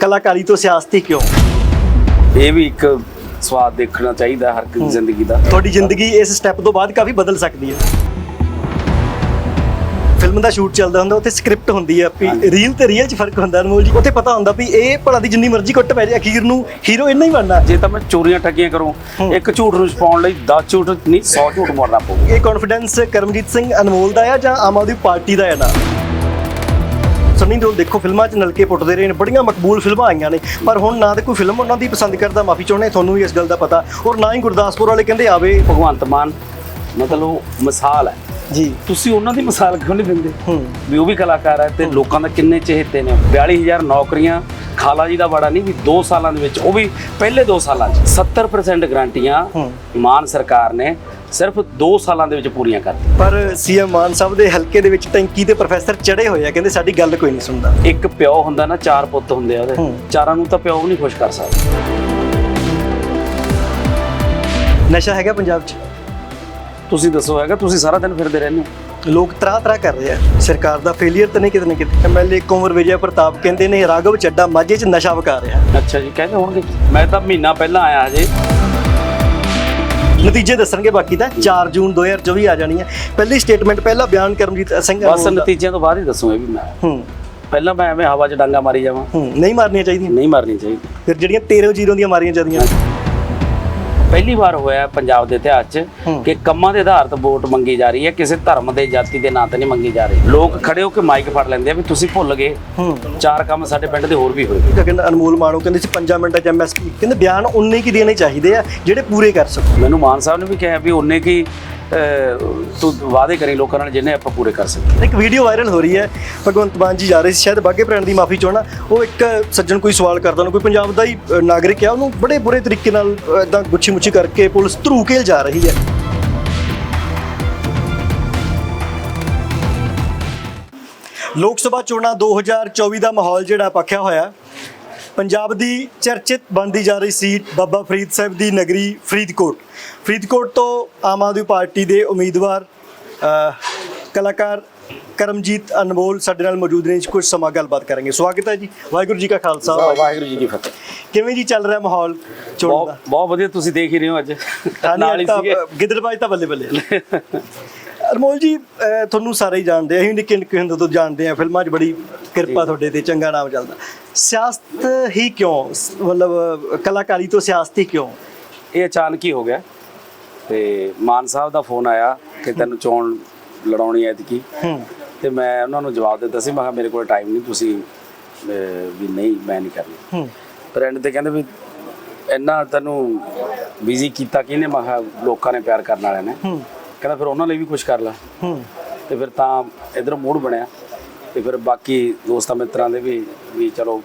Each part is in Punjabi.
ਕਲਾਕਾਰੀ ਤੋਂ ਸਿਆਸਤੀ ਕਿਉਂ? ਇਹ ਵੀ ਇੱਕ ਸਵਾਦ ਦੇਖਣਾ ਚਾਹੀਦਾ ਹਰ ਦੀ ਜ਼ਿੰਦਗੀ ਦਾ। ਤੁਹਾਡੀ ਜ਼ਿੰਦਗੀ ਇਸ ਸਟੈਪ ਤੋਂ ਬਾਅਦ ਕਾਫੀ ਬਦਲ ਸਕਦੀ ਹੈ। ਫਿਲਮ ਦਾ ਸ਼ੂਟ ਚੱਲਦਾ ਹੁੰਦਾ ਉੱਥੇ ਸਕ੍ਰਿਪਟ ਹੁੰਦੀ ਹੈ ਵੀ ਰੀਲ ਤੇ ਰੀਅਲ 'ਚ ਫ਼ਰਕ ਹੁੰਦਾ ਅਨਮੋਲ ਜੀ। ਉੱਥੇ ਪਤਾ ਹੁੰਦਾ ਵੀ ਇਹ ਭਲਾ ਦੀ ਜਿੰਨੀ ਮਰਜ਼ੀ ਕੁੱਟ ਪੈ ਜਾਏ ਅਖੀਰ ਨੂੰ ਹੀਰੋ ਇੰਨਾ ਹੀ ਬਣਨਾ। ਜੇ ਤਾਂ ਮੈਂ ਚੋਰੀਆਂ ਠੱਗੀਆਂ ਕਰੂੰ ਇੱਕ ਝੂਠ ਨੂੰ ਛਪਾਉਣ ਲਈ 10 ਝੂਠ ਨਹੀਂ 100 ਝੂਠ ਮਾਰਨਾ ਪਊ। ਇਹ ਕੌਨਫੀਡੈਂਸ ਕਰਮਜੀਤ ਸਿੰਘ ਅਨਮੋਲ ਦਾ ਆ ਜਾਂ ਆਮ ਆਦਮੀ ਪਾਰਟੀ ਦਾ ਹੈ ਨਾ? ਸਨੀ ਦਿਓਲ ਦੇਖੋ ਫਿਲਮਾਂ 'ਚ ਨਲਕੇ ਪੁੱਟਦੇ ਰਹੇ ਨੇ ਬੜੀਆਂ ਮਕਬੂਲ ਫਿਲਮਾਂ ਆਈਆਂ ਨੇ। ਪਰ ਹੁਣ ਨਾ ਤੇ ਕੋਈ ਫਿਲਮ ਉਹਨਾਂ ਦੀ ਪਸੰਦ ਕਰਦਾ ਮਾਫੀ ਚਾਹੁੰਦੇ ਤੁਹਾਨੂੰ ਵੀ ਇਸ ਗੱਲ ਦਾ ਪਤਾ। ਔਰ ਨਾ ਹੀ ਗੁਰਦਾਸਪੁਰ ਵਾਲੇ ਕਹਿੰਦੇ ਆਵੇ। ਭਗਵੰਤ ਮਾਨ ਮਤਲਬ ਉਹ ਮਿਸਾਲ ਹੈ। ਜੀ। ਤੁਸੀਂ ਉਹਨਾਂ ਦੀ ਮਿਸਾਲ ਕਿਉਂ ਨਹੀਂ ਦਿੰਦੇ? ਹੂੰ। ਵੀ ਉਹ ਵੀ ਕਲਾਕਾਰ ਹੈ ਤੇ ਲੋਕਾਂ ਦਾ ਕਿੰਨੇ ਚਹੇਤੇ ਨੇ 42000 ਨੌਕਰੀਆਂ ਖਾਲਾ ਜੀ ਦਾ ਬੜਾ ਨਹੀਂ ਵੀ 2 ਸਾਲਾਂ ਦੇ ਵਿੱਚ ਉਹ ਵੀ ਪਹਿਲੇ 2 ਸਾਲਾਂ 'ਚ। 70% ਗਰੰਟੀਆਂ ਹੂੰ। ਮਾਨ ਸਰਕਾਰ ਨੇ ਸਿਰਫ 2 ਸਾਲਾਂ ਦੇ ਵਿੱਚ ਪੂਰੀਆਂ ਕਰਤੀਆਂ ਪਰ ਸੀਐਮ ਮਾਨ ਸਾਹਿਬ ਦੇ ਹਲਕੇ ਦੇ ਵਿੱਚ ਟੈਂਕੀ ਦੇ ਪ੍ਰੋਫੈਸਰ ਚੜੇ ਹੋਏ ਆ ਕਹਿੰਦੇ ਸਾਡੀ ਗੱਲ ਕੋਈ ਨਹੀਂ ਸੁਣਦਾ। ਇੱਕ ਪਿਓ ਹੁੰਦਾ ਨਾ ਚਾਰ ਪੁੱਤ ਹੁੰਦੇ ਆ ਉਹਦੇ। ਚਾਰਾਂ ਨੂੰ ਤਾਂ ਪਿਓ ਵੀ ਨਹੀਂ ਖੁਸ਼ ਕਰ ਸਕਦਾ। ਨਸ਼ਾ ਹੈਗਾ ਪੰਜਾਬ 'ਚ? ਤੁਸੀਂ ਦੱਸੋ ਹੈਗਾ ਤੁਸੀਂ ਸਾਰਾ ਦਿਨ ਫਿਰਦੇ ਰਹਿੰਦੇ ਹੋ। ਲੋਕ ਤਰਾ ਤਰਾ ਕਰ ਰਹੇ ਆ। ਸਰਕਾਰ ਦਾ ਫੇਲਿਅਰ ਤਾਂ ਨਹੀਂ ਕਿਤੇ ਨਾ ਕਿਤੇ। ਐਮਐਲਏ ਕੁੰਵਰ ਵਿਜੇ ਪ੍ਰਤਾਪ ਕਹਿੰਦੇ ਨੇ ਰਾਘਵ ਚੱਡਾ ਮਾਝੇ 'ਚ ਨਸ਼ਾ ਵਿਕਾ ਰਿਹਾ। ਅੱਛਾ ਜੀ ਕਹਿੰਦੇ ਹੋਣਗੇ। ਮੈਂ ਤਾਂ ਮਹੀਨਾ ਪਹਿਲਾਂ ਆਇਆ ਹਜੇ। ਨਤੀਜੇ ਦੱਸਣਗੇ ਬਾਕੀ ਤਾਂ 4 ਜੂਨ 2024 ਆ ਜਾਣੀ ਹੈ। ਪਹਿਲੀ ਸਟੇਟਮੈਂਟ ਪਹਿਲਾ ਬਿਆਨ ਕਰਮਜੀਤ ਸਿੰਘ ਬਸ। ਨਤੀਜਿਆਂ ਤੋਂ ਬਾਅਦ ਹੀ ਦੱਸੂਗਾ ਵੀ ਮੈਂ। ਹੂੰ। ਪਹਿਲਾਂ ਮੈਂ ਐਵੇਂ ਹਵਾ 'ਚ ਡਾਂਗਾ ਮਾਰੀ ਜਾਵਾਂ। ਹੂੰ ਨਹੀਂ ਮਾਰਨੀਆਂ ਚਾਹੀਦੀਆਂ। ਨਹੀਂ ਮਾਰਨੀ ਚਾਹੀਦੀ ਫਿਰ ਜਿਹੜੀਆਂ 13 ਜ਼ੀਰੋ ਦੀਆਂ ਮਾਰੀਆਂ ਜਾਂਦੀਆਂ। ਪਹਿਲੀ ਵਾਰ ਹੋਇਆ ਪੰਜਾਬ ਦੇ ਇਤਿਹਾਸ 'ਚ। ਕਿ ਕੰਮਾਂ ਦੇ ਆਧਾਰ ਤੇ ਵੋਟ ਮੰਗੀ ਜਾ ਰਹੀ ਹੈ ਕਿਸੇ ਧਰਮ ਦੇ ਜਾਤੀ ਦੇ ਨਾਂ ਤੇ ਨਹੀਂ ਮੰਗੀ ਜਾ ਰਹੀ। ਲੋਕ ਖੜੇ ਹੋ ਕੇ ਮਾਈਕ ਫੜ ਲੈਂਦੇ ਆ ਵੀ ਤੁਸੀਂ ਭੁੱਲ ਗਏ। ਚਾਰ ਕੰਮ ਸਾਡੇ ਪਿੰਡ ਦੇ ਹੋਰ ਵੀ ਹੋਏ। ਗਗਨ ਅਨਮੋਲ ਮਾਣੋ ਕਹਿੰਦੇ ਸੀ 5 ਮਿੰਟਾਂ ਚ ਐਮਐਸਪੀ ਕਹਿੰਦੇ ਬਿਆਨ ਉਨੇ ਕੀ ਦੇਣੇ ਚਾਹੀਦੇ ਆ ਜਿਹੜੇ ਪੂਰੇ ਕਰ ਸਕੋ ਮੈਨੂੰ ਮਾਨ ਸਾਹਿਬ ਨੇ ਵੀ ਕਿਹਾ ਵੀ ਉਹਨੇ ਕੀ ਤੂੰ ਵਾਅਦੇ ਕਰੀ ਲੋਕਾਂ ਨਾਲ ਜਿੰਨੇ ਆਪਾਂ ਪੂਰੇ ਕਰ ਸਕਦੇ ਇੱਕ ਵੀਡੀਓ ਵਾਇਰਲ ਹੋ ਰਹੀ ਹੈ, ਭਗਵੰਤ ਮਾਨ ਜੀ ਜਾ ਰਹੇ ਸੀ ਸ਼ਾਇਦ ਬਾਗੇ ਪ੍ਰਾਣ ਦੀ ਮਾਫੀ ਚਾਹਣਾ ਉਹ ਇੱਕ ਸੱਜਣ ਕੋਈ ਸਵਾਲ ਕਰਦਾ ਉਹਨੂੰ, ਕੋਈ ਪੰਜਾਬ ਦਾ ਹੀ ਨਾਗਰਿਕ ਹੈ ਉਹਨੂੰ ਬੜੇ ਬੁਰੇ ਤਰੀਕੇ ਨਾਲ ਇਦਾਂ ਗੁੱਛੀ ਮੁੱਛੀ ਕਰਕੇ ਪੁਲਿਸ ਧਰੂਕੇਲ ਜਾ ਰਹੀ ਹੈ। ਲੋਕ ਸਭਾ ਚੋਣਾਂ 2024 ਦਾ ਮਾਹੌਲ ਜਿਹੜਾ ਪੱਖਿਆ ਹੋਇਆ ਪੰਜਾਬ ਦੀ ਚਰਚਿਤ ਬਣਦੀ ਜਾ ਰਹੀ ਸੀਟ ਬਾਬਾ ਫਰੀਦ ਸਾਹਿਬ ਦੀ ਨਗਰੀ ਫਰੀਦਕੋਟ। ਫਰੀਦਕੋਟ ਤੋਂ ਆਮ ਆਦਮੀ ਪਾਰਟੀ ਦੇ ਉਮੀਦਵਾਰ ਕਲਾਕਾਰ ਕਰਮਜੀਤ ਅਨਮੋਲ ਸਾਡੇ ਨਾਲ ਮੌਜੂਦ ਨੇ ਕੁਝ ਸਮਾਂ ਗੱਲਬਾਤ ਕਰਾਂਗੇ। ਸਵਾਗਤ ਹੈ ਜੀ। ਵਾਹਿਗੁਰੂ ਜੀ ਕਾ ਖਾਲਸਾ। ਵਾਹਿਗੁਰੂ ਜੀ ਕੀ ਫਤਿਹ। ਕਿਵੇਂ ਜੀ ਚੱਲ ਰਿਹਾ ਮਾਹੌਲ ਚੋਣ ਦਾ? ਬਹੁਤ ਵਧੀਆ ਤੁਸੀਂ ਦੇਖ ਹੀ ਰਹੇ ਹੋ ਅੱਜ। ਨਾਲ ਹੀ ਸੀਗੇ। ਗਿੱਦੜਬਾਜ ਤਾਂ ਬੱਲੇ ਬੱਲੇ। ਅਨਮੋਲ ਜੀ ਤੁਹਾਨੂੰ ਸਾਰੇ ਹੀ ਜਾਣਦੇ ਆ ਅਸੀਂ ਨਿੱਕੇ ਨਿੱਕੇ ਹੁੰਦੇ ਤੋਂ ਜਾਣਦੇ ਆ ਫਿਲਮਾਂ 'ਚ ਬੜੀ ਕਿਰਪਾ ਤੁਹਾਡੇ ਤੇ ਚੰਗਾ ਨਾਮ ਚੱਲਦਾ। ਸਿਆਸਤ ਹੀ ਕਿਉਂ? ਮਤਲਬ ਕਲਾਕਾਰੀ ਤੋਂ ਸਿਆਸਤ ਹੀ ਕਿਉਂ? ਇਹ ਅਚਾਨਕ ਹੀ ਹੋ ਗਿਆ। ਤੇ ਮਾਨ ਸਾਹਿਬ ਦਾ ਫੋਨ ਆਇਆ ਕਿ ਤੈਨੂੰ ਚੋਣ ਲੜਾਉਣੀ ਐ ਐਤਕੀ। ਹੂੰ। ਤੇ ਮੈਂ ਉਹਨਾਂ ਨੂੰ ਜਵਾਬ ਦਿੱਤਾ ਸੀ ਮੈਂ ਕਿਹਾ ਮੇਰੇ ਕੋਲ ਟਾਈਮ ਨਹੀਂ ਤੁਸੀਂ ਵੀ ਨਹੀਂ ਮੈਂ ਨਹੀਂ ਕਰਨੀ। ਪਰ ਐਂਡ ਤੇ ਕਹਿੰਦੇ ਵੀ ਇੰਨਾ ਤੈਨੂੰ ਬਿਜ਼ੀ ਕੀਤਾ ਕਿਹਨੇ? ਮੈਂ ਕਿਹਾ ਲੋਕਾਂ ਨੇ ਪਿਆਰ ਕਰਨ ਵਾਲਿਆਂ ਨੇ। ਕਹਿੰਦਾ ਫਿਰ ਉਹਨਾਂ ਲਈ ਵੀ ਕੁਝ ਕਰ ਲੈ। ਤੇ ਫਿਰ ਤਾਂ ਇਧਰ ਮੂਡ ਬਣਿਆ। ਤੇ ਫਿਰ ਬਾਕੀ ਦੋਸਤਾਂ ਮਿੱਤਰਾਂ ਦੇ ਵੀ ਵੀ ਚਲੋ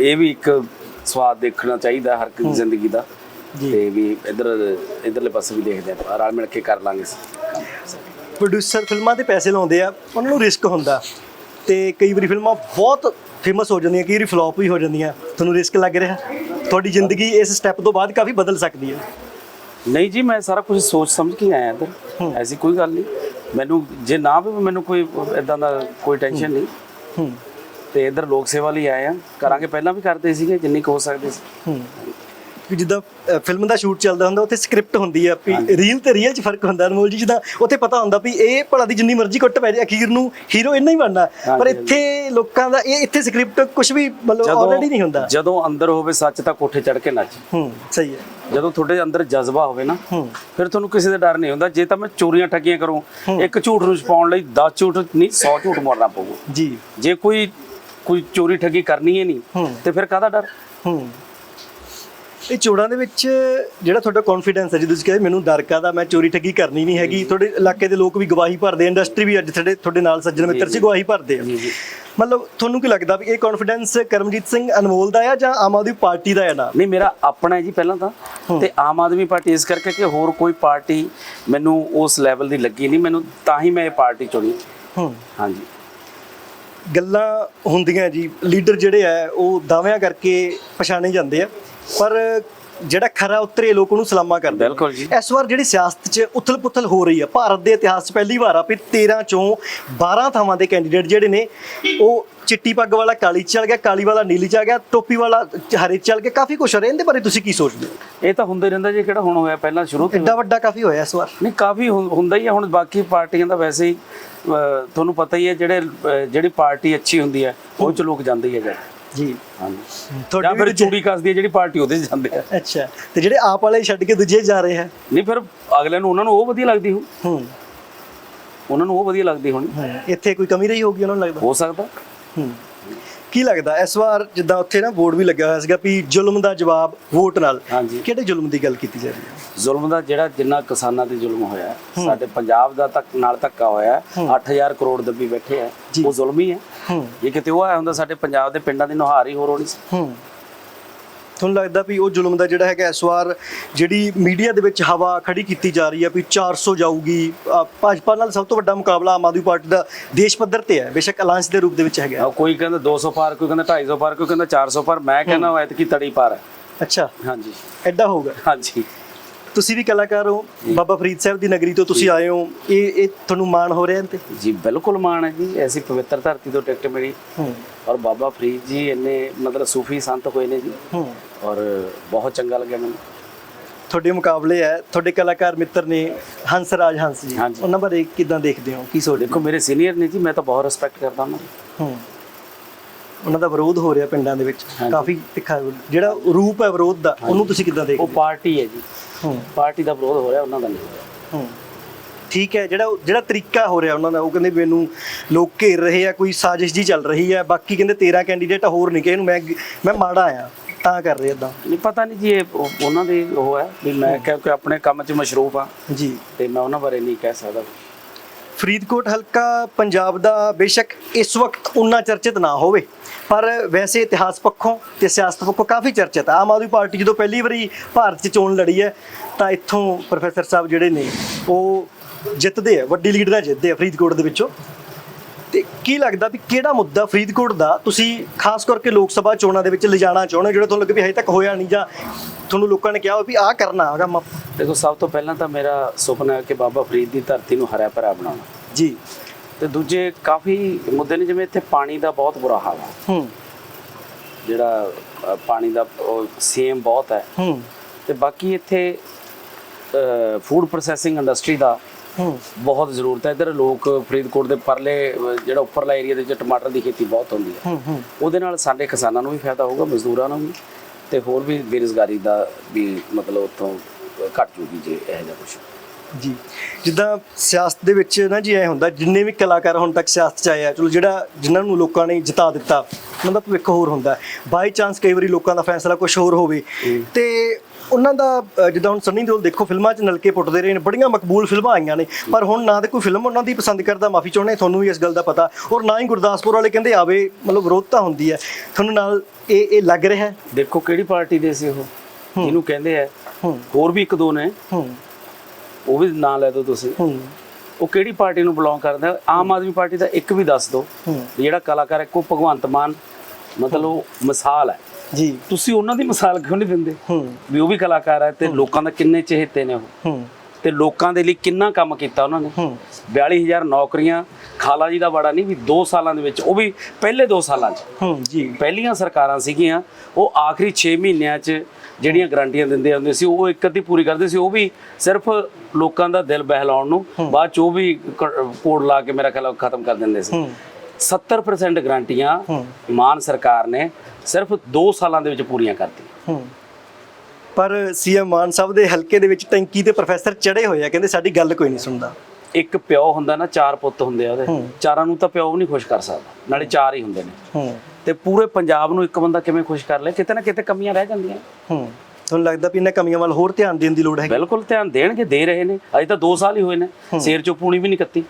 ਇਹ ਵੀ ਇੱਕ ਸਵਾਦ ਦੇਖਣਾ ਚਾਹੀਦਾ ਹਰ ਇੱਕ ਜ਼ਿੰਦਗੀ ਦਾ। ਤੇ ਵੀ ਇਧਰ ਇਧਰਲੇ ਪਾਸੇ ਵੀ ਦੇਖਦੇ ਆ ਰਲ ਮਿਲ ਕੇ ਕਰ ਲਾਂਗੇ। ਪ੍ਰੋਡਿਊਸਰ ਫਿਲਮਾਂ ਤੇ ਪੈਸੇ ਲਾਉਂਦੇ ਆ ਉਹਨਾਂ ਨੂੰ ਰਿਸਕ ਹੁੰਦਾ। ਤੇ ਕਈ ਵਾਰੀ ਫਿਲਮਾਂ ਬਹੁਤ ਫੇਮਸ ਹੋ ਜਾਂਦੀਆਂ ਕਈ ਵਾਰੀ ਫਲॉप ਵੀ ਹੋ ਜਾਂਦੀਆਂ। ਤੁਹਾਨੂੰ ਰਿਸਕ ਲੱਗ ਰਿਹਾ? ਤੁਹਾਡੀ ਜ਼ਿੰਦਗੀ ਇਸ ਸਟੈਪ ਤੋਂ ਬਾਅਦ ਕਾਫੀ ਬਦਲ ਸਕਦੀ ਹੈ। ਨਹੀਂ ਜੀ ਮੈਂ ਸਾਰਾ ਕੁਝ ਸੋਚ ਸਮਝ ਕੇ ਆਇਆ ਇੱਧਰ। ਐਸੀ ਕੋਈ ਗੱਲ ਨਹੀਂ। ਮੈਨੂੰ ਜੇ ਨਾ ਵੀ ਮੈਨੂੰ ਕੋਈ ਇਦਾਂ ਦਾ ਕੋਈ ਟੈਨਸ਼ਨ ਨਹੀਂ। ਹੂੰ। ਤੇ ਇੱਧਰ ਲੋਕ ਸੇਵਾ ਲਈ ਆਏ ਆ। ਕਰਾਂਗੇ। ਪਹਿਲਾਂ ਵੀ ਕਰਦੇ ਸੀਗੇ ਜਿੰਨੀ ਕੁ ਹੋ ਸਕਦੇ ਸੀ। ਹੂੰ। ਕਿ ਜਿੱਦਾਂ ਫਿਲਮ ਦਾ ਸ਼ੂਟ ਚੱਲਦਾ ਹੁੰਦਾ ਉੱਥੇ ਸਕ੍ਰਿਪਟ ਹੁੰਦੀ ਆ ਵੀ ਰੀਲ ਤੇ ਰੀਅਲ 'ਚ ਫ਼ਰਕ ਹੁੰਦਾ ਅਨਮੋਲ ਜੀ ਜਿੱਦਾਂ ਉੱਥੇ ਪਤਾ ਹੁੰਦਾ ਵੀ ਇਹ ਭਲਾ ਦੀ ਜਿੰਨੀ ਮਰਜ਼ੀ ਕੁੱਟ ਪੈ ਜਾਏ ਅਖੀਰ ਨੂੰ ਹੀਰੋ ਇੰਨਾ ਹੀ ਬਣਨਾ। ਪਰ ਇੱਥੇ ਲੋਕਾਂ ਦਾ ਇਹ ਇੱਥੇ ਸਕ੍ਰਿਪਟ ਕੁਝ ਵੀ ਮਤਲਬ ਆਲਰੇਡੀ ਨਹੀਂ ਹੁੰਦਾ। ਜਦੋਂ ਅੰਦਰ ਹੋਵੇ ਸੱਚ ਤਾਂ ਕੋਠੇ ਚੜ ਕੇ ਨੱਚ। ਹੂੰ ਸਹੀ ਹੈ। ਜਦੋਂ ਤੁਹਾਡੇ ਅੰਦਰ ਜਜ਼ਬਾ ਹੋਵੇ ਨਾ ਹੂੰ। ਫਿਰ ਤੁਹਾਨੂੰ ਕਿਸੇ ਦਾ ਡਰ ਨਹੀਂ ਹੁੰਦਾ। ਜੇ ਤਾਂ ਮੈਂ ਚੋਰੀਆਂ ਠੱਗੀਆਂ ਕਰੂੰ ਇੱਕ ਝੂਠ ਨੂੰ ਛਪਾਉਣ ਲਈ 10 ਝੂਠ ਨਹੀਂ 100 ਝੂਠ ਮਾਰਨਾ ਪਊਗਾ ਜੀ। ਜੇ ਕੋਈ ਕੋਈ ਚੋਰੀ ਠੱਗੀ ਕਰਨੀ ਹੈ ਨਹੀਂ। ਤੇ ਫਿਰ ਕਾਹਦਾ ਡਰ? ਹੂੰ। ਇਹ ਚੋੜਾਂ ਦੇ ਵਿੱਚ ਜਿਹੜਾ ਤੁਹਾਡਾ ਕੌਨਫੀਡੈਂਸ ਹੈ ਜਦੋਂ ਤੁਸੀਂ ਕਹਿੰਦੇ ਮੈਨੂੰ ਡਰ ਕਾਦਾ ਮੈਂ ਚੋਰੀ ਠੱਗੀ ਕਰਨੀ ਨਹੀਂ ਹੈਗੀ ਤੁਹਾਡੇ ਇਲਾਕੇ ਦੇ ਲੋਕ ਵੀ ਗਵਾਹੀ ਭਰਦੇ ਇੰਡਸਟਰੀ ਵੀ ਅੱਜ ਤੁਹਾਡੇ ਤੁਹਾਡੇ ਨਾਲ ਸੱਜਣ ਮਿੱਤਰ ਸੀ ਗਵਾਹੀ ਭਰਦੇ ਆ। ਜੀ ਜੀ। ਮਤਲਬ ਤੁਹਾਨੂੰ ਕੀ ਲੱਗਦਾ ਵੀ ਇਹ ਕੌਨਫੀਡੈਂਸ ਕਰਮਜੀਤ ਸਿੰਘ ਅਨਮੋਲ ਦਾ ਆ ਜਾਂ ਆਮ ਆਦਮੀ ਪਾਰਟੀ ਦਾ ਹੈ ਨਾ? ਨਹੀਂ ਮੇਰਾ ਆਪਣਾ ਹੈ ਜੀ ਪਹਿਲਾਂ ਤਾਂ। ਤੇ ਆਮ ਆਦਮੀ ਪਾਰਟੀ ਇਸ ਕਰਕੇ ਕਿ ਹੋਰ ਕੋਈ ਪਾਰਟੀ ਮੈਨੂੰ ਉਸ ਲੈਵਲ ਦੀ ਲੱਗੀ ਨਹੀਂ ਮੈਨੂੰ ਤਾਂ ਹੀ ਮੈਂ ਇਹ ਪਾਰਟੀ ਚੁਣੀ। ਹੂੰ। ਹਾਂਜੀ। ਗੱਲਾਂ ਹੁੰਦੀਆਂ ਜੀ ਲੀਡਰ ਜਿਹੜੇ ਆ ਉਹ ਦਾਅਵਿਆਂ ਕਰਕੇ ਪਛਾਣੇ ਜਾਂਦੇ ਆ। ਪਰ ਜਿਹੜਾ ਖਰਾ ਉਤਰੇ ਲੋਕ ਉਹਨੂੰ ਸਲਾਮਾ ਕਰਦੇ। ਬਿਲਕੁਲ ਜੀ। ਇਸ ਵਾਰ ਜਿਹੜੀ ਸਿਆਸਤ 'ਚ ਉਥਲ-ਪੁਥਲ ਹੋ ਰਹੀ ਹੈ ਭਾਰਤ ਦੇ ਇਤਿਹਾਸ 'ਚ ਪਹਿਲੀ ਵਾਰ ਆ ਵੀ 13 ਚੋਂ 12 ਥਾਵਾਂ ਦੇ ਕੈਂਡੀਡੇਟ ਜਿਹੜੇ ਨੇ ਉਹ ਚਿੱਟੀ ਪੱਗ ਵਾਲਾ ਕਾਲੀ ਚਲ ਗਿਆ ਕਾਲੀ ਵਾਲਾ ਨੀਲੀ 'ਚ ਆ ਗਿਆ ਟੋਪੀ ਵਾਲਾ ਹਰੇ ਚਲ ਗਿਆ ਕਾਫੀ ਕੁਛ ਹੋ ਰਿਹਾ ਇਹਦੇ ਬਾਰੇ ਤੁਸੀਂ ਕੀ ਸੋਚਦੇ ਹੋ? ਇਹ ਤਾਂ ਹੁੰਦੇ ਰਹਿੰਦਾ ਜੀ ਕਿਹੜਾ ਹੁਣ ਹੋਇਆ ਪਹਿਲਾਂ ਸ਼ੁਰੂ ਤੋਂ? ਐਡਾ ਵੱਡਾ ਕਾਫੀ ਹੋਇਆ ਇਸ ਵਾਰ। ਨਹੀਂ ਕਾਫੀ ਹੁੰ- ਹੁੰਦਾ ਹੀ ਆ ਹੁਣ ਬਾਕੀ ਪਾਰਟੀਆਂ ਦਾ ਵੈਸੇ ਹੀ ਤੁਹਾਨੂੰ ਪਤਾ ਹੀ ਹੈ ਜਿਹੜੇ ਜਿਹੜੀ ਪਾਰਟੀ ਅੱਛੀ ਹੁੰਦੀ ਹੈ ਉਹ ਚ ਲੋਕ ਜਾਂਦੇ ਹੀ ਆ। ਜਾ ਜੀ। ਹਾਂਜੀ। ਜਾਂ ਤੁਹਾਡੀ ਫਿਰ ਵੀ ਚੂੜੀ ਕੱਸਦੀ ਹੈ ਜਿਹੜੀ ਪਾਰਟੀ ਉਹਦੇ 'ਚ ਜਾਂਦੇ ਆ। ਅੱਛਾ ਤੇ ਜਿਹੜੇ ਆਪ ਵਾਲੇ ਛੱਡ ਕੇ ਦੂਜੇ ਜਾ ਰਹੇ ਹੈ ਨਹੀਂ ਫਿਰ ਅਗਲੇ ਨੂੰ ਉਹਨਾਂ ਨੂੰ ਉਹ ਵਧੀਆ ਲੱਗਦੀ ਹੋ ਹੂੰ। ਉਹਨਾਂ ਨੂੰ ਉਹ ਵਧੀਆ ਲੱਗਦੀ ਹੋਣੀ। ਹੂੰ। ਇੱਥੇ ਕੋਈ ਕਮੀ ਰਹੀ ਹੋਊਗੀ ਉਹਨਾਂ ਨੂੰ ਲੱਗਦਾ? ਹੋ ਸਕਦਾ। ਹੂੰ। ਕੀ ਲੱਗਦਾ ਇਸ ਵਾਰ ਜਿੱਦਾਂ ਉੱਥੇ ਨਾ ਬੋਰਡ ਵੀ ਲੱਗਿਆ ਹੋਇਆ ਸੀਗਾ ਵੀ ਜ਼ੁਲਮ ਦਾ ਜਵਾਬ ਵੋਟ ਨਾਲ ਹਾਂਜੀ। ਕਿਹੜੇ ਜ਼ੁਲਮ ਦੀ ਗੱਲ ਕੀਤੀ ਜਾ ਰਹੀ ਹੈ? ਜ਼ੁਲਮ ਦਾ ਜਿਹੜਾ ਜਿੰਨਾ ਕਿਸਾਨਾਂ ਤੇ ਜ਼ੁਲਮ ਹੋਇਆ ਹੈ, ਸਾਡੇ ਪੰਜਾਬ ਦਾ ਤੱਕ ਨਾਲ ਧੱਕਾ ਹੋਇਆ ਹੈ, 8000 ਕਰੋੜ ਦੱਬੀ ਬੈਠੇ ਆ ਉਹ ਜ਼ੁਲਮ ਹੀ ਹੈ। ਹੂੰ। ਜੇ ਕਿਤੇ ਉਹ ਆਇਆ ਹੁੰਦਾ ਸਾਡੇ ਪੰਜਾਬ ਦੇ ਪਿੰਡਾਂ ਦੀ ਨੁਹਾਰ ਹੀ ਹੋਰ ਹੋਣੀ ਸੀ। ਹੂੰ। ਤੁਹਾਨੂੰ ਲੱਗਦਾ ਵੀ ਉਹ ਜ਼ੁਲਮ ਦਾ ਜਿਹੜਾ ਹੈਗਾ ਇਸ ਵਾਰ ਜਿਹੜੀ ਮੀਡੀਆ ਦੇ ਵਿੱਚ ਹਵਾ ਖੜੀ ਕੀਤੀ ਜਾ ਰਹੀ ਹੈ ਵੀ 400 ਜਾਊਗੀ ਭਾਜਪਾ ਨਾਲ ਸਭ ਤੋਂ ਵੱਡਾ ਮੁਕਾਬਲਾ ਆਮ ਆਦਮੀ ਪਾਰਟੀ ਦਾ ਦੇਸ਼ ਪੱਧਰ ਤੇ ਹੈ ਬੇਸ਼ੱਕ ਅਲਾਂਸ ਦੇ ਰੂਪ ਦੇ ਵਿੱਚ ਹੈਗਾ। ਕੋਈ ਕਹਿੰਦਾ 200 ਪਾਰ ਕੋਈ ਕਹਿੰਦਾ 250 ਪਾਰ ਕੋਈ ਕਹਿੰਦਾ 400 ਪਾਰ ਮੈਂ ਕਹਿੰਦਾ ਐਤਕੀ ਤੜੀ ਪਾਰ ਹੈ। ਅੱਛਾ। ਹਾਂਜੀ। ਐਡਾ ਹੋਊਗਾ ਹਾਂਜੀ। ਤੁਸੀਂ ਵੀ ਕਲਾਕਾਰ ਹੋ ਬਾਬਾ ਫਰੀਦ ਸਾਹਿਬ ਦੀ ਨਗਰੀ ਤੋਂ ਤੁਸੀਂ ਆਏ ਹੋ ਇਹ ਇਹ ਤੁਹਾਨੂੰ ਮਾਣ ਹੋ ਰਿਹਾ ਤੇ? ਜੀ ਬਿਲਕੁਲ ਮਾਣ ਹੈ ਜੀ ਐਸੀ ਪਵਿੱਤਰ ਧਰਤੀ ਤੋਂ ਟਿਕਟ ਮਿਲੀ। ਹੂੰ। ਔਰ ਬਾਬਾ ਫਰੀਦ ਜੀ ਇੰਨੇ ਮਤਲਬ ਸੂਫੀ ਸੰਤ ਹੋਏ ਨੇ ਜੀ। ਹੂੰ। ਔਰ ਬਹੁਤ ਚੰਗਾ ਲੱਗਿਆ ਮੈਨੂੰ। ਤੁਹਾਡੇ ਮੁਕਾਬਲੇ ਹੈ ਤੁਹਾਡੇ ਕਲਾਕਾਰ ਮਿੱਤਰ ਨੇ ਹੰਸ ਰਾਜ ਹੰਸ ਜੀ। ਹਾਂਜੀ। ਉਹਨਾਂ ਬਾਰੇ ਕਿਦਾਂ ਦੇਖਦੇ ਹੋ? ਕੀ ਸੋਚਦੇ ਦੇਖੋ ਮੇਰੇ ਸੀਨੀਅਰ ਨੇ ਜੀ ਮੈਂ ਤਾਂ ਬਹੁਤ ਰਿਸਪੈਕਟ ਕਰਦਾ ਹੂੰ। ਉਹਨਾਂ ਦਾ ਵਿਰੋਧ ਹੋ ਰਿਹਾ ਪਿੰਡਾਂ ਦੇ ਵਿੱਚ। ਹਾਂਜੀ। ਕਾਫੀ ਤਿੱਖਾ। ਜਿਹੜਾ ਰੂਪ ਹੈ ਵਿਰੋਧ ਦਾ ਉਹਨੂੰ ਤੁਸੀਂ ਕਿਦਾਂ ਉਹ ਦੇਖਦੇ ਹੋ? ਪਾਰਟੀ ਹੈ ਜੀ। ਹੂੰ। ਪਾਰਟੀ ਦਾ ਵਿਰੋਧ ਹੋ ਰਿਹਾ ਉਹਨਾਂ ਦਾ ਨਹੀਂ। ਹੋ। ਰਿਹਾ ਹੂੰ ਠੀਕ ਹੈ ਜਿਹੜਾ ਜਿਹੜਾ ਤਰੀਕਾ ਹੋ ਰਿਹਾ ਉਹਨਾਂ ਦਾ ਉਹ ਕਹਿੰਦੇ ਮੈਨੂੰ ਲੋਕ ਘੇਰ ਰਹੇ ਆ ਕੋਈ ਸਾਜ਼ਿਸ਼ ਜੀ ਚੱਲ ਰਹੀ ਹੈ। ਬਾਕੀ ਕਹਿੰਦੇ 13 ਕੈਂਡੀਡੇਟ ਹੋਰ ਨਹੀਂ ਕਿ ਇਹਨੂੰ ਮੈਂ ਮੈਂ ਮਾੜਾ ਆ। ਤਾਂ ਕਰ ਰਹੇ ਇਦਾਂ ਨਹੀਂ ਪਤਾ ਨਹੀਂ ਜੀ ਇਹ ਉਹ- ਉਹਨਾਂ ਦੀ ਉਹ ਹੈ ਵੀ ਮੈਂ ਕਿਉਂਕਿ ਆਪਣੇ ਕੰਮ 'ਚ ਮਸ਼ਰੂਫ ਆ। ਜੀ। ਤੇ ਮੈਂ ਉਹਨਾਂ ਬਾਰੇ ਨਹੀਂ ਕਹਿ ਸਕਦਾ। ਫਰੀਦਕੋਟ ਹਲਕਾ ਪੰਜਾਬ ਦਾ ਬੇਸ਼ੱਕ ਇਸ ਵਕਤ ਉਨਾ ਚਰਚਿਤ ਨਾ ਹੋਵੇ ਪਰ ਵੈਸੇ ਇਤਿਹਾਸ ਪੱਖੋਂ ਤੇ ਸਿਆਸਤ ਪੱਖੋਂ ਕਾਫੀ ਚਰਚਿਤ ਆ। ਆਮ ਆਦਮੀ ਪਾਰਟੀ ਜਦੋਂ ਪਹਿਲੀ ਵਾਰੀ ਭਾਰਤ 'ਚ ਚੋਣ ਲੜੀ ਹੈ ਤਾਂ ਇੱਥੋਂ ਪ੍ਰੋਫੈਸਰ ਸਾਹਿਬ ਜਿਹੜੇ ਨੇ ਉਹ ਜਿੱਤਦੇ ਆ ਵੱਡੀ ਲੀਡ ਨਾਲ ਜਿੱਤਦੇ ਆ ਫਰੀਦਕੋਟ ਦੇ ਵਿੱਚੋਂ। ਤੇ ਕੀ ਲੱਗਦਾ ਵੀ ਕਿਹੜਾ ਮੁੱਦਾ ਫਰੀਦਕੋਟ ਦਾ? ਤੁਸੀਂ ਖਾਸ ਕਰਕੇ ਲੋਕ ਸਭਾ ਚੋਣਾਂ ਦੇ ਵਿੱਚ ਲਿਜਾਣਾ ਚਾਹੁੰਦੇ ਜਿਹੜਾ ਤੁਹਾਨੂੰ ਲੱਗੇ ਵੀ ਹਜੇ ਤੱਕ ਹੋਇਆ ਨਹੀਂ ਜਾਂ ਤੁਹਾਨੂੰ ਲੋਕਾਂ ਨੇ ਕਿਹਾ ਵੀ ਆਹ ਕਰਨਾ ਹੈਗਾ ਦੇਖੋ ਸਭ ਤੋਂ ਪਹਿਲਾਂ ਤਾਂ ਮੇਰਾ ਸੁਪਨਾ ਹੈ ਕਿ ਬਾਬਾ ਫਰੀਦ ਦੀ ਧਰਤੀ ਨੂੰ ਹਰਾ ਭਰਾ ਬਣਾਉਣਾ। ਜੀ। ਤੇ ਦੂਜੇ ਕਾਫੀ ਮੁੱਦੇ ਨੇ ਜਿਵੇਂ ਇੱਥੇ ਪਾਣੀ ਦਾ ਬਹੁਤ ਬੁਰਾ ਹਾਲ ਹੈ। ਹੂੰ। ਜਿਹੜਾ ਪਾਣੀ ਦਾ ਸੇਮ ਬਹੁਤ ਹੈ। ਹੂੰ। ਤੇ ਬਾਕੀ ਇੱਥੇ ਫੂਡ ਪ੍ਰੋਸੈਸਿੰਗ ਇੰਡਸਟਰੀ ਦਾ ਬਹੁਤ ਜ਼ਰੂਰਤ ਹੈ। ਇੱਧਰ ਲੋਕ ਫਰੀਦਕੋਟ ਦੇ ਪਰਲੇ ਜਿਹੜਾ ਉੱਪਰਲਾ ਏਰੀਆ ਦੇ ਵਿੱਚ ਟਮਾਟਰ ਦੀ ਖੇਤੀ ਬਹੁਤ ਹੁੰਦੀ ਹੈ। ਉਹਦੇ ਨਾਲ ਸਾਡੇ ਕਿਸਾਨਾਂ ਨੂੰ ਵੀ ਫਾਇਦਾ ਹੋਊਗਾ ਮਜ਼ਦੂਰਾਂ ਨੂੰ ਵੀ ਤੇ ਹੋਰ ਵੀ ਬੇਰੁਜ਼ਗਾਰੀ ਦਾ ਵੀ ਮਤਲਬ ਉੱਥੋਂ ਘਟ ਜੂਗੀ ਜੇ ਇਹੋ ਜਿਹਾ ਕੁਝ ਜੀ। ਜਿੱਦਾਂ ਸਿਆਸਤ ਦੇ ਵਿੱਚ ਨਾ ਜੀ ਐ ਹੁੰਦਾ ਜਿੰਨੇ ਵੀ ਕਲਾਕਾਰ ਹੁਣ ਤੱਕ ਸਿਆਸਤ 'ਚ ਆਏ ਆ ਚਲੋ ਜਿਹੜਾ ਜਿਨ੍ਹਾਂ ਨੂੰ ਲੋਕਾਂ ਨੇ ਜਿਤਾ ਦਿੱਤਾ ਉਹਨਾਂ ਦਾ ਭਵਿੱਖ ਹੋਰ ਹੁੰਦਾ। ਬਾਈ ਚਾਂਸ ਕਈ ਵਾਰੀ ਲੋਕਾਂ ਦਾ ਫੈਸਲਾ ਕੁਝ ਹੋਰ ਹੋਵੇ। ਤੇ ਉਹਨਾਂ ਦਾ ਅ, ਜਿੱਦਾਂ ਹੁਣ ਸੰਨੀ ਦਿਓਲ ਦੇਖੋ ਫਿਲਮਾਂ 'ਚ ਨਲਕੇ ਪੁੱਟਦੇ ਰਹੇ ਨੇ ਬੜੀਆਂ ਮਕਬੂਲ ਫਿਲਮਾਂ ਆਈਆਂ ਨੇ। ਪਰ ਹੁਣ ਨਾ ਤੇ ਕੋਈ ਫਿਲਮ ਉਹਨਾਂ ਦੀ ਪਸੰਦ ਕਰਦਾ ਮਾਫੀ ਚਾਹੁੰਦੇ ਤੁਹਾਨੂੰ ਵੀ ਇਸ ਗੱਲ ਦਾ ਪਤਾ। ਔਰ ਨਾ ਹੀ ਗੁਰਦਾਸਪੁਰ ਵਾਲੇ ਕਹਿੰਦੇ ਆਵੇ ਮਤਲਬ ਵਿਰੋਧਤਾ ਹੁੰਦੀ ਹੈ। ਤੁਹਾਨੂੰ ਨਾਲ ਇਹ ਇਹ ਲੱਗ ਰਿਹਾ ਹੈ? ਦੇਖੋ ਕਿਹੜੀ ਪਾਰਟੀ ਦੇ ਸੀ ਉਹ? ਇਹਨੂੰ ਕਹਿੰਦੇ ਆ ਹੂੰ। ਹੋਰ ਵੀ ਇੱਕ ਦੋ ਨੇ। ਹੂੰ। ਉਹ ਵੀ ਨਾਂ ਲੈ ਦਿਓ ਤੁਸੀਂ। ਹੂੰ। ਉਹ ਕਿਹੜੀ ਪਾਰਟੀ ਨੂੰ ਬਿਲੋਂਗ ਕਰਦਾ ਹੈ? ਆਮ ਆਦਮੀ ਪਾਰਟੀ ਦਾ ਇੱਕ ਵੀ ਦੱਸ ਦਿਓ। ਹੂੰ। ਵੀ ਜਿਹੜਾ ਕਲਾਕਾਰ ਹੈ ਕੋ ਭਗਵੰਤ ਮਾਨ। ਮਤਲਬ ਉਹ ਮਿਸਾਲ ਹੈ। ਜੀ। ਤੁਸੀਂ ਉਹਨਾਂ ਦੀ ਮਿਸਾਲ ਕਿਉਂ ਨਹੀਂ ਦਿੰਦੇ? ਹੂੰ। ਵੀ ਉਹ ਵੀ ਕਲਾਕਾਰ ਹੈ ਤੇ ਲੋਕਾਂ ਦਾ ਕਿੰਨੇ ਚਹੇਤੇ ਨੇ ਉਹ? ਹੂੰ। ਤੇ ਲੋਕਾਂ ਦੇ ਲਈ ਕਿੰਨਾ ਕੰਮ ਕੀਤਾ ਉਹਨਾਂ ਨੇ? ਹੂੰ। 42000 ਨੌਕਰੀਆਂ ਖਾਲਾ ਜੀ ਦਾ ਬੜਾ ਨਹੀਂ ਵੀ 2 ਸਾਲਾਂ ਦੇ ਵਿੱਚ ਉਹ ਵੀ ਪਹਿਲੇ 2 ਸਾਲਾਂ 'ਚ। ਹੂੰ ਜੀ। ਪਹਿਲੀਆਂ ਸਰਕਾਰਾਂ ਸੀਗੀਆਂ ਉਹ ਆਖਰੀ 6 ਮਹੀਨਿਆਂ 'ਚ ਜਿਹੜੀਆਂ ਗਰੰਟੀਆਂ ਦਿੰਦੇ ਹੁੰਦੇ ਸੀ ਉਹ ਇੱਕ ਅੱਧੀ ਪੂਰੀ ਕਰਦੇ ਸੀ ਉਹ ਵੀ ਸਿਰਫ ਲੋਕਾਂ ਦਾ ਦਿਲ ਬਹਿਲਾਉਣ ਨੂੰ ਬਾਅਦ 'ਚ ਉਹ ਵੀ ਕੋਡ ਲਾ ਕੇ ਮੇਰਾ ਖਿਆਲ ਖਤਮ ਕਰ ਦਿੰਦੇ ਸੀ। ਹੂੰ। 70% ਗਰੰਟੀਆਂ। ਮਾਨ ਸਰਕਾਰ ਨੇ ਸਿਰਫ 2 ਸਾਲਾਂ ਦੇ ਵਿੱਚ ਪੂਰੀਆਂ ਕਰਤੀਆਂ ਪਰ ਸੀਐਮ ਮਾਨ ਸਾਹਿਬ ਦੇ ਹਲਕੇ ਦੇ ਵਿੱਚ ਟੈਂਕੀ ਤੇ ਪ੍ਰੋਫੈਸਰ ਚੜੇ ਹੋਏ ਆ ਕਹਿੰਦੇ ਸਾਡੀ ਗੱਲ ਕੋਈ ਨਹੀਂ ਸੁਣਦਾ। ਇੱਕ ਪਿਓ ਹੁੰਦਾ ਨਾ ਚਾਰ ਪੁੱਤ ਹੁੰਦੇ ਆ ਉਹਦੇ। ਚਾਰਾਂ ਨੂੰ ਤਾਂ ਪਿਓ ਵੀ ਨਹੀਂ ਖੁਸ਼ ਕਰ ਸਕਦਾ ਨਾਲੇ ਚਾਰ ਹੀ ਹੁੰਦੇ ਨੇ। ਤੇ ਪੂਰੇ ਪੰਜਾਬ ਨੂੰ ਇੱਕ ਬੰਦਾ ਕਿਵੇਂ ਖੁਸ਼ ਕਰ ਲੇ? ਕਿਤੇ ਨਾ ਕਿਤੇ ਕਮੀਆਂ ਰਹਿ ਜਾਂਦੀਆਂ। ਹੂੰ। ਤੁਹਾਨੂੰ ਲੱਗਦਾ ਵੀ ਇਹਨਾਂ ਕਮੀਆਂ ਵੱਲ ਹੋਰ ਧਿਆਨ ਦੇਣ ਦੀ ਲੋੜ ਹੈ ਬਿਲਕੁਲ ਧਿਆਨ ਦੇਣਗੇ ਦੇ ਰਹੇ ਨੇ। ਅਜੇ ਤਾਂ 2 ਸਾਲ ਹੀ ਹੋਏ ਨੇ। ਸੇਰ ਚੋਂ ਪੂਣੀ ਵੀ ਨਹੀਂ ਕੱਤੀ।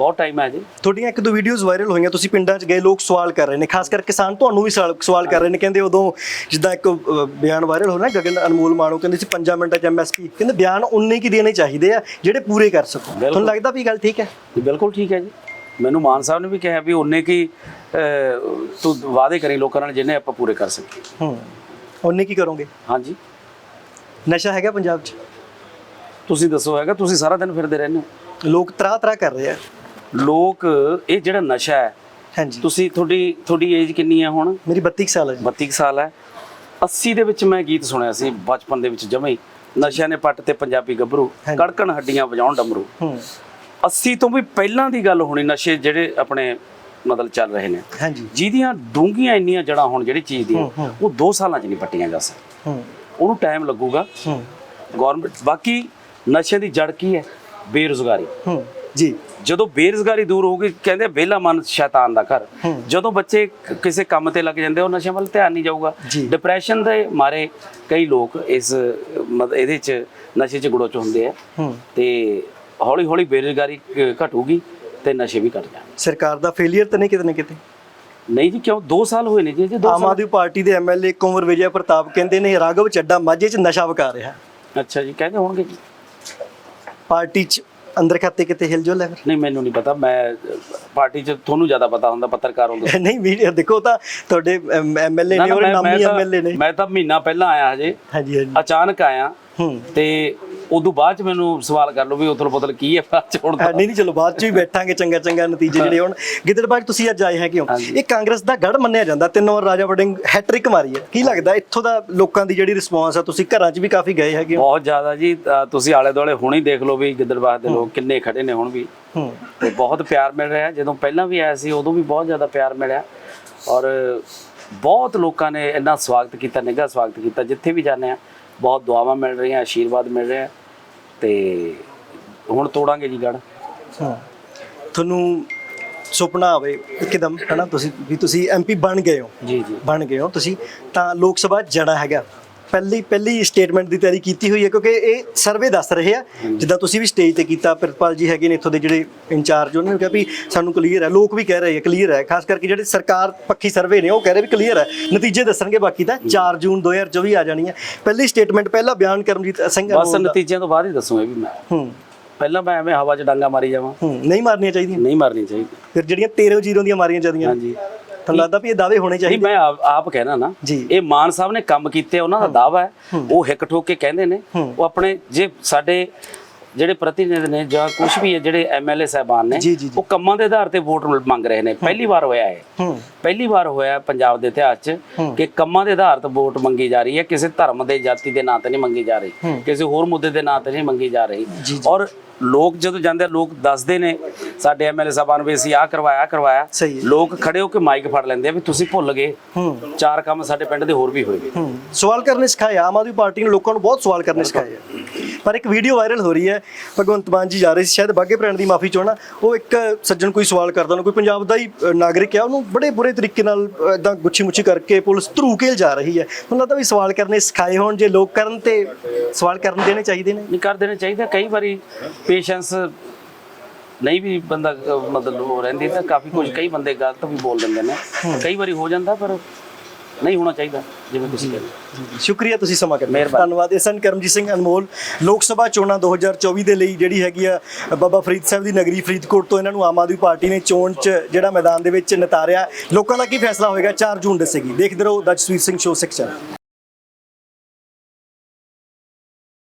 ਬਹੁਤ ਟਾਈਮ ਹੈ ਜੀ। ਤੁਹਾਡੀਆਂ ਇੱਕ ਦੋ ਵੀਡੀਓਜ਼ ਵਾਇਰਲ ਹੋਈਆਂ ਤੁਸੀਂ ਪਿੰਡਾਂ 'ਚ ਗਏ ਲੋਕ ਸਵਾਲ ਕਰ ਰਹੇ ਨੇ ਖਾਸ ਕਰ ਕਿਸਾਨ ਤੁਹਾਨੂੰ ਵੀ ਸਵਾਲ ਸਵਾਲ ਕਰ ਰਹੇ ਨੇ ਕਹਿੰਦੇ ਉਦੋਂ ਜਿੱਦਾਂ ਇੱਕ ਅ, ਬਿਆਨ ਵਾਇਰਲ ਹੋਣਾ ਗਗਨ ਅਨਮੋਲ ਮਾਣੋ ਕਹਿੰਦੇ ਸੀ 5 ਮਿੰਟਾਂ 'ਚ ਐਮਐਸਪੀ ਕਹਿੰਦੇ ਬਿਆਨ ਉਨੇ ਕੀ ਦੇਣੇ ਚਾਹੀਦੇ ਆ ਜਿਹੜੇ ਪੂਰੇ ਕਰ ਸਕੋ। ਤੁਹਾਨੂੰ ਲੱਗਦਾ ਵੀ ਇਹ ਗੱਲ ਠੀਕ ਹੈ? ਜੀ ਬਿਲਕੁਲ ਠੀਕ ਹੈ ਜੀ। ਮੈਨੂੰ ਮਾਨ ਸਾਹਿਬ ਨੇ ਵੀ ਕਿਹਾ ਵੀ ਉਹਨੇ ਕੀ ਅਹ, ਤੂੰ ਵਾਅਦੇ ਕਰੀ ਲੋਕਾਂ ਨਾਲ ਜਿੰਨੇ ਆਪਾਂ ਪੂਰੇ ਕਰ ਸਕੀਏ। ਹੂੰ। ਉਨੇ ਕੀ ਕਰੋਗੇ? ਹਾਂਜੀ। ਨਸ਼ਾ ਹੈਗਾ ਪੰਜਾਬ 'ਚ? ਤੁਸੀਂ ਦੱਸੋ ਹੈਗਾ ਤੁਸੀਂ ਸਾਰਾ ਦਿਨ ਫਿਰਦੇ ਰਹਿੰਦੇ ਹੋ। ਲੋਕ ਤਰਾ ਤਰਾ ਕਰ ਰਹੇ ਆ। ਲੋਕ ਇਹ ਜਿਹੜਾ ਨਸ਼ਾ ਹੈ ਹਾਂਜੀ। ਤੁਸੀਂ ਤੁਹਾਡੀ ਤੁਹਾਡੀ ਏਜ ਕਿੰਨੀ ਹੈ ਹੁਣ? ਮੇਰੀ 32 ਕੁ ਸਾਲ ਹੈ ਜੀ। 32 ਕੁ ਸਾਲ ਹੈ। 80 ਦੇ ਵਿੱਚ ਮੈਂ ਗੀਤ ਸੁਣਿਆ ਸੀ ਬਚਪਨ ਦੇ ਵਿੱਚ ਜਮੇ ਨਸ਼ਿਆਂ ਨੇ ਪੱਟ ਤੇ ਪੰਜਾਬੀ ਗੱਭਰੂ। ਕੜਕਣ ਹੱਡੀਆਂ ਵਜਾਉਣ ਡਮਰੂ। ਹੂੰ। 80 ਤੋਂ ਵੀ ਪਹਿਲਾਂ ਦੀ ਗੱਲ ਹੋਣੀ ਨਸ਼ੇ ਜਿਹੜੇ ਆਪਣੇ ਮਤਲਬ ਚੱਲ ਰਹੇ ਨੇ। ਹਾਂਜੀ। ਜਿਹਦੀਆਂ ਡੂੰਘੀਆਂ ਇੰਨੀਆਂ ਜੜਾਂ ਹੁਣ ਜਿਹੜੀ ਚੀਜ਼ ਹੂੰ। ਉਹ 2 ਸਾਲਾਂ 'ਚ ਨਹੀਂ ਪੱਟੀਆਂ ਜਾ ਸਕਦੀਆਂ। ਹੂੰ। ਉਹਨੂੰ ਟਾਈਮ ਲੱਗੂਗਾ। ਹੂੰ। ਗਵਰਨਮੈਂਟ ਬਾਕੀ ਨਸ਼ਿਆਂ ਦੀ ਜੜ ਕੀ ਹੈ? ਬੇਰੁਜ਼ਗਾਰੀ। ਹੂੰ। ਜੀ। ਜਦੋਂ ਬੇਰੁਜ਼ਗਾਰੀ ਦੂਰ ਹੋਊਗੀ ਕਹਿੰਦੇ ਵਿਹਲਾ ਮਨ ਸ਼ੈਤਾਨ ਦਾ ਘਰ। ਹੂੰ। ਜਦੋਂ ਬੱਚੇ ਕਿਸੇ ਕੰਮ ਤੇ ਲੱਗ ਜਾਂਦੇ ਉਹ ਵੱਲ ਧਿਆਨ ਨਹੀਂ ਜਾਊਗਾ। ਡਿਪਰੈਸ਼ਨ ਦੇ ਮਾਰੇ ਕਈ ਲੋਕ ਇਸ ਇਹਦੇ ਚ ਨਸ਼ੇ ਚ ਗੁੜੋਚ ਹੁੰਦੇ ਆ। ਹੂੰ। ਤੇ ਹੌਲੀ ਹੌਲੀ ਬੇਰੁਜ਼ਗਾਰੀ ਘਟੂਗੀ ਤੇ ਨਸ਼ੇ ਵੀ ਘਟ ਜਾਣਗੇ। ਸਰਕਾਰ ਦਾ ਫੇਲਿਅਰ ਤਾਂ ਨਹੀਂ ਕਿਤੇ ਨਾ ਕਿਤੇ? ਨਹੀਂ ਜੀ ਕਿਉਂ? 2 ਸਾਲ ਹੋਏ ਨੇ ਜੀ ਜੀ 2 ਆਮ ਆਦਮੀ ਪਾਰਟੀ ਦੇ ਐਮਐਲਏ ਕੁੰਵਰ ਵਿਜੇ ਪ੍ਰਤਾਪ ਕਹਿੰਦੇ ਨੇ ਰਾਘਵ ਚੱਡਾ ਮਾਝੇ 'ਚ ਨਸ਼ਾ ਵਕਾ ਰਿਹਾ। ਅੱਛਾ ਜੀ ਕਹਿੰਦੇ ਹੋਣਗੇ ਜੀ। ਪਾਰਟੀ 'ਚ ਅੰਦਰ ਖਾਤੇ ਕਿਤੇ ਹਿਲਜੁਲ ਹੈ ਫਿਰ। ਨਹੀਂ ਮੈਨੂੰ ਨਹੀਂ ਪਤਾ। ਮੈਂ ਪਾਰਟੀ ਚ ਤੁਹਾਨੂੰ ਜ਼ਿਆਦਾ ਪਤਾ ਹੁੰਦਾ ਪੱਤਰਕਾਰ ਹੁੰਦੇ। ਨਹੀਂ ਮੀਡੀਆ ਦੇਖੋ ਤਾਂ ਤੁਹਾਡੇ ਐਮਐਲਏ ਨਾ, ਔਰ ਨਾਮੀ ਐਮਐਲਏ ਨੇ। ਮੈਂ ਤਾਂ ਮਹੀਨਾ ਪਹਿਲਾਂ ਆਇਆ ਹਜੇ। ਹਾਂਜੀ ਹਾਂਜੀ। ਅਚਾਨਕ ਆਇਆ ਹੂੰ। ਤੇ ਉਦੋਂ ਬਾਅਦ ਚ ਮੈਨੂੰ ਸਵਾਲ ਕਰ ਲਓ ਵੀ ਉਥਲ ਪੁਤਲ ਕੀ ਹੈ ਬਾਅਦ ਚ ਹੁਣ ਹਾਂ, ਨਹੀਂ ਨਹੀਂ ਚਲੋ ਬਾਅਦ ਚ ਵੀ ਬੈਠਾਂਗੇ ਚੰਗਾ ਚੰਗਾ ਨਤੀਜੇ ਜਿਹੜੇ ਹੁਣ। ਗਿੱਦੜਬਾਗ ਤੁਸੀਂ ਅੱਜ ਆਏ ਹੈ ਕਿਉਂ? ਇਹ ਕਾਂਗਰਸ ਦਾ ਗੜ ਮੰਨਿਆ ਜਾਂਦਾ ਤਿੰਨ ਵਾਰ ਰਾਜਾ ਵੜਿੰਗ ਹੈਟ੍ਰਿਕ ਮਾਰੀ ਹੈ। ਕੀ ਲੱਗਦਾ ਇੱਥੋਂ ਦਾ ਲੋਕਾਂ ਦੀ ਜਿਹੜੀ ਰਿਸਪੌਂਸ ਆ ਤੁਸੀਂ ਘਰਾਂ 'ਚ ਵੀ ਕਾਫੀ ਗਏ ਹੈਗੇ ਬਹੁਤ ਜ਼ਿਆਦਾ ਜੀ ਤੁਸੀਂ ਆਲੇ ਦੁਆਲੇ ਹੁਣ ਹੀ ਦੇਖ ਲਓ ਵੀ ਗਿੱਦੜਬਾਹ ਦੇ ਲੋਕ ਕਿੰਨੇ ਖੜੇ ਨੇ ਹੁਣ ਵੀ। ਹੂੰ। ਤੇ ਬਹੁਤ ਪਿਆਰ ਮਿਲ ਰਿਹਾ ਜਦੋਂ ਪਹਿਲਾਂ ਵੀ ਆਇਆ ਸੀ ਉਦੋਂ ਵੀ ਬਹੁਤ ਜ਼ਿਆਦਾ ਪਿਆਰ ਮਿਲਿਆ। ਔਰ ਬਹੁਤ ਲੋਕਾਂ ਨੇ ਇੰਨਾ ਸਵਾਗਤ ਕੀਤਾ ਨਿੱਘਾ ਸਵਾਗਤ ਕੀਤਾ। ਜਿੱਥੇ ਵੀ ਜਾਂਦੇ ਆ ਬਹੁਤ ਦੁਆਵਾਂ ਮਿਲ ਰਹੀਆਂ ਆਸ਼ੀਰਵਾਦ ਮਿਲ ਰਿਹਾ ਤੇ ਹੁਣ ਤੋੜਾਂਗੇ ਜੀ ਗੜ। ਹੂੰ। ਤੁਹਾਨੂੰ ਸੁਪਨਾ ਆਵੇ ਇੱਕਦਮ ਹਨਾ? ਤੁਸੀਂ ਵੀ ਤੁਸੀਂ ਐਮਪੀ ਬਣ ਗਏ ਹੋ। ਜੀ ਜੀ। ਬਣ ਗਏ ਹੋ ਤੁਸੀਂ ਤਾਂ ਲੋਕ ਸਭਾ ਜਣਾ ਹੈਗਾ। ਪਹਿਲੀ ਪਹਿਲੀ ਸਟੇਟਮੈਂਟ ਦੀ ਤਿਆਰੀ ਕੀਤੀ ਹੋਈ ਹੈ ਕਿਉਂਕਿ ਇਹ ਸਰਵੇ ਦੱਸ ਰਹੇ ਆ। ਜਿੱਦਾਂ ਤੁਸੀਂ ਵੀ ਸਟੇਜ ਤੇ ਕੀਤਾ ਪ੍ਰਿਤਪਾਲ ਜੀ ਹੈਗੇ ਨੇ ਇੱਥੋਂ ਦੇ ਜਿਹੜੇ ਇੰਚਾਰਜ ਉਹਨਾਂ ਨੇ ਕਿਹਾ ਵੀ ਸਾਨੂੰ ਕਲੀਅਰ ਹੈ ਲੋਕ ਵੀ ਕਹਿ ਰਹੇ ਆ ਕਲੀਅਰ ਹੈ। ਖਾਸ ਕਰਕੇ ਜਿਹੜੇ ਸਰਕਾਰ ਪੱਖੀ ਸਰਵੇ ਨੇ ਉਹ ਕਹਿ ਰਹੇ ਵੀ ਕਲੀਅਰ ਹੈ। ਨਤੀਜੇ ਦੱਸਣਗੇ ਬਾਕੀ ਤਾਂ 4 ਜੂਨ 2024 ਆ ਜਾਣੀ ਹੈ। ਪਹਿਲੀ ਸਟੇਟਮੈਂਟ ਪਹਿਲਾ ਬਿਆਨ ਕਰਮਜੀਤ ਸਿੰਘ ਬਸ। ਨਤੀਜਿਆਂ ਤੋਂ ਬਾਅਦ ਹੀ ਦੱਸੂਗਾ ਵੀ ਮੈਂ। ਹੂੰ। ਪਹਿਲਾਂ ਮੈਂ ਐਵੇਂ ਹਵਾ 'ਚ ਡਾਂਗਾ ਮਾਰੀ ਜਾਵਾਂ। ਹੂੰ ਨਹੀਂ ਮਾਰਨੀਆਂ ਚਾਹੀਦੀਆਂ। ਨਹੀਂ ਮਾਰਨੀ ਚਾਹੀਦੀ ਫਿਰ ਜਿਹੜੀਆਂ 13 ਜ਼ੀਰੋ ਦੀਆਂ ਮਾਰੀਆਂ ਜਾਂਦੀਆਂ। ਹਾਂਜੀ। ਤੁਹਾਨੂੰ ਲੱਗਦਾ ਵੀ ਇਹ ਦਾਅਵੇ ਹੋਣੇ ਨਹੀਂ ਚਾਹੀਦੇ। ਮੈਂ ਆਪ ਆਪ ਕਹਿਣਾ ਨਾ ਜੀ। ਇਹ ਮਾਨ ਸਾਹਿਬ ਨੇ ਕੰਮ ਕੀਤੇ ਉਹਨਾਂ ਦਾ ਦਾਵਾ ਹੈ। ਉਹ ਹਿੱਕ ਠੋਕ ਕੇ ਕਹਿੰਦੇ ਨੇ ਉਹ ਆਪਣੇ ਜੇ ਸਾਡੇ ਜਿਹੜੇ ਪ੍ਰਤੀਨਿਧ ਨੇ ਜਾਂ ਕੁਝ ਵੀ ਹੈ ਜਿਹੜੇ ਐਮਐਲਏ ਸਾਹਿਬਾਨ ਨੇ। ਉਹ ਕੰਮਾਂ ਦੇ ਆਧਾਰ ਤੇ ਵੋਟ ਮੰਗ ਰਹੇ ਨੇ। ਪਹਿਲੀ ਵਾਰ ਹੋਇਆ ਹੈ। ਪਹਿਲੀ ਵਾਰ ਹੋਇਆ ਪੰਜਾਬ ਦੇ ਇਤਿਹਾਸ 'ਚ ਕਿ ਕੰਮਾਂ ਦੇ ਆਧਾਰ ਤੇ ਵੋਟ ਮੰਗੀ ਜਾ ਰਹੀ ਹੈ। ਕਿਸੇ ਧਰਮ ਦੇ ਜਾਤੀ ਦੇ ਨਾਂ ਤੇ ਨਹੀਂ ਮੰਗੀ ਜਾ ਰਹੀ। ਕਿਸੇ ਹੋਰ ਮੁੱਦੇ ਦੇ ਨਾਂ ਤੇ ਨਹੀਂ ਮੰਗੀ ਜਾ ਰਹੀ। ਔਰ ਲੋਕ ਜਦੋਂ ਜਾਂਦੇ ਆ, ਲੋਕ ਦੱਸਦੇ ਨੇ ਸਾਡੇ ਐਮਐਲਏ ਸਾਹਿਬਾਨ ਵੀ ਅਸੀਂ ਆਹ ਕਰਵਾਇਆ ਕਰਵਾਇਆ। ਲੋਕ ਖੜੇ ਹੋ ਕੇ ਮਾਈਕ ਫੜ ਲੈਂਦੇ ਆ ਵੀ ਤੁਸੀਂ ਭੁੱਲ ਗਏ। ਚਾਰ ਕੰਮ ਸਾਡੇ ਪਿੰਡ ਦੇ ਹੋਰ ਵੀ ਹੋਏ ਸਵਾਲ ਕਰਨੇ ਸਿਖਾਏ ਆਮ ਆਦਮੀ ਪਾਰਟੀ ਨੇ ਲੋਕਾਂ ਨੂੰ ਬਹੁਤ ਸਵਾਲ ਕਰਨੇ ਸਿਖਾਏ ਆ। ਪਰ ਇੱਕ ਵੀਡੀਓ ਵਾਇਰਲ ਹੋ ਰਹੀ ਹੈ ਭਗਵੰਤ ਮਾਨ ਜੀ ਜਾ ਰਹੇ ਸੀ ਸ਼ਾਇਦ ਬਾਗੇ ਪ੍ਰਾਣ ਦੀ ਮਾਫੀ ਚਾਹਣਾ ਉਹ ਇੱਕ ਸੱਜਣ ਕੋਈ ਸਵਾਲ ਕਰਦਾ ਉਹਨੂੰ ਕੋਈ ਪੰਜਾਬ ਦਾ ਹੀ ਨਾਗਰਿਕ ਹੈ ਉਹਨੂੰ ਬੜੇ ਬੁਰੇ ਤਰੀਕੇ ਨਾਲ ਇਦਾਂ ਗੁੱਛੀ ਮੁੱਛੀ ਕਰਕੇ ਪੁਲਿਸ ਧਰੂਕੇਲ ਜਾ ਰਹੀ ਹੈ। ਮੈਨੂੰ ਲੱਗਦਾ ਵੀ ਸਵਾਲ ਕਰਨੇ ਸਿਖਾਏ ਹੋਣ ਜੇ ਲੋਕ ਕਰਨ ਤੇ ਸਵਾਲ ਕਰਨ ਦੇਣੇ ਚਾਹੀਦੇ ਨੇ। ਨਹੀਂ ਕਰ ਦੇਣੇ ਚਾਹੀਦਾ ਕਈ ਵਾਰੀ ਪੇਸ਼ੈਂਸ ਨਹੀਂ ਵੀ ਬੰਦਾ ਮਤਲਬ ਰਹਿੰਦੀ ਤਾਂ ਕਾਫੀ ਕੁਝ ਕਈ ਬੰਦੇ ਗਲਤ ਵੀ ਬੋਲ ਦਿੰਦੇ ਨੇ। ਕਈ ਵਾਰੀ ਹੋ ਜਾਂਦਾ ਪਰ ਨਹੀਂ ਹੋਣਾ ਚਾਹੀਦਾ ਜਿਵੇਂ ਤੁਸੀਂ ਕਹਿੰਦੇ ਸ਼ੁਕਰੀਆ ਤੁਸੀਂ ਸਮਾਂ ਕੱਢਿਆ। ਮਿਹਰਬਾਨੀ। ਧੰਨਵਾਦ। ਇਹ ਸਨ ਕਰਮਜੀਤ ਸਿੰਘ ਅਨਮੋਲ। ਲੋਕ ਸਭਾ ਚੋਣਾਂ 2024 ਦੇ ਲਈ ਜਿਹੜੀ ਹੈਗੀ ਆ ਬਾਬਾ ਫਰੀਦ ਸਾਹਿਬ ਦੀ ਨਗਰੀ ਫਰੀਦਕੋਟ ਤੋਂ ਇਹਨਾਂ ਨੂੰ ਆਮ ਆਦਮੀ ਪਾਰਟੀ ਨੇ ਚੋਣ 'ਚ ਜਿਹੜਾ ਮੈਦਾਨ ਦੇ ਵਿੱਚ ਨਿਤਾਰਿਆ। ਲੋਕਾਂ ਦਾ ਕੀ ਫੈਸਲਾ ਹੋਏਗਾ? 4 ਜੂਨ ਦੱਸੇਗੀ। ਦੇਖਦੇ ਰਹੋ ਦਜਸਵੀਰ ਸਿੰਘ ਸ਼ੋ 6